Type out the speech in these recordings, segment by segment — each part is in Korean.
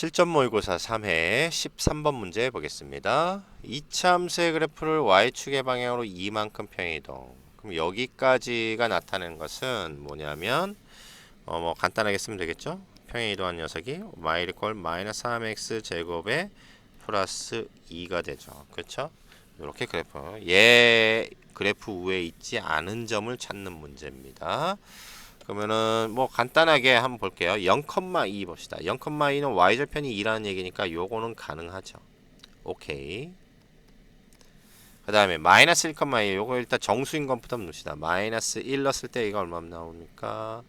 실전 모의고사 3회 13번 문제 보겠습니다. 이참수의 그래프를 y축의 방향으로 이만큼 평이동. 그럼 여기까지가 나타내는 것은 뭐냐면 어 뭐 간단하게 쓰면 되겠죠? 평행 이동한 녀석이 y 이퀄 마이너스 3x 제곱에 플러스 2가 되죠. 그렇죠? 이렇게 그래프. 얘 그래프 위에 있지 않은 점을 찾는 문제입니다. 그러면은 뭐 간단하게 한번 볼게요. 0,2 봅시다. 0,2는 y절편이 2라는 얘기니까 요거는 가능하죠. 오케이. 그 다음에 마이너스 1,2 요거 일단 정수인 것부터 봅시다. 마이너스 1 넣었을 때 이거 얼마 나옵니까?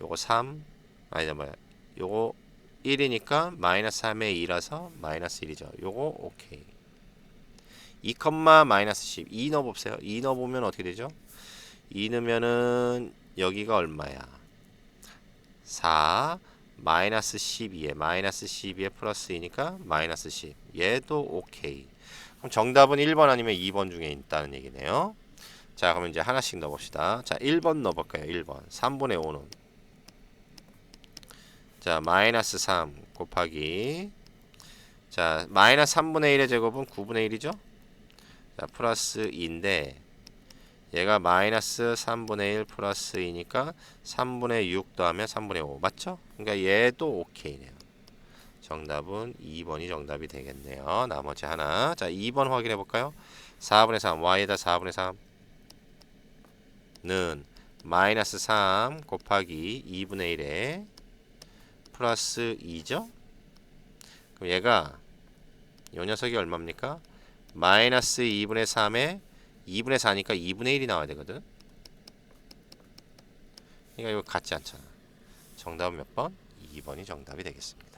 요거 3 아니다 뭐야 요거 1이니까 마이너스 3에 2라서 마이너스 1이죠. 요거 오케이. 2, 마이너스 10 2 넣어봅세요. 2 넣어보면 어떻게 되죠? 2 넣으면은 여기가 얼마야? 4 마이너스 12에 마이너스 12에 플러스 2니까 마이너스 10 얘도 오케이. 그럼 정답은 1번 아니면 2번 중에 있다는 얘기네요. 자 그러면 이제 하나씩 넣어봅시다. 자 1번 넣어볼까요? 1번. 3분의 5는. 자 마이너스 3 곱하기. 자 마이너스 3분의 1의 제곱은 9분의 1이죠? 자 플러스 2인데 얘가 마이너스 3분의 1 플러스 2니까 3분의 6 더하면 3분의 5 맞죠? 그러니까 얘도 오케이네요. 정답은 2번이 정답이 되겠네요. 나머지 하나 자 2번 확인해 볼까요? 4분의 3 y에다 4분의 3는 마이너스 3 곱하기 2분의 1에 플러스 2죠? 그럼 얘가 요 녀석이 얼마입니까? 마이너스 2분의 3에 2분의 4니까 2분의 1이 나와야 되거든. 그러니까 이거 같지 않잖아. 정답은 몇 번? 2번이 정답이 되겠습니다.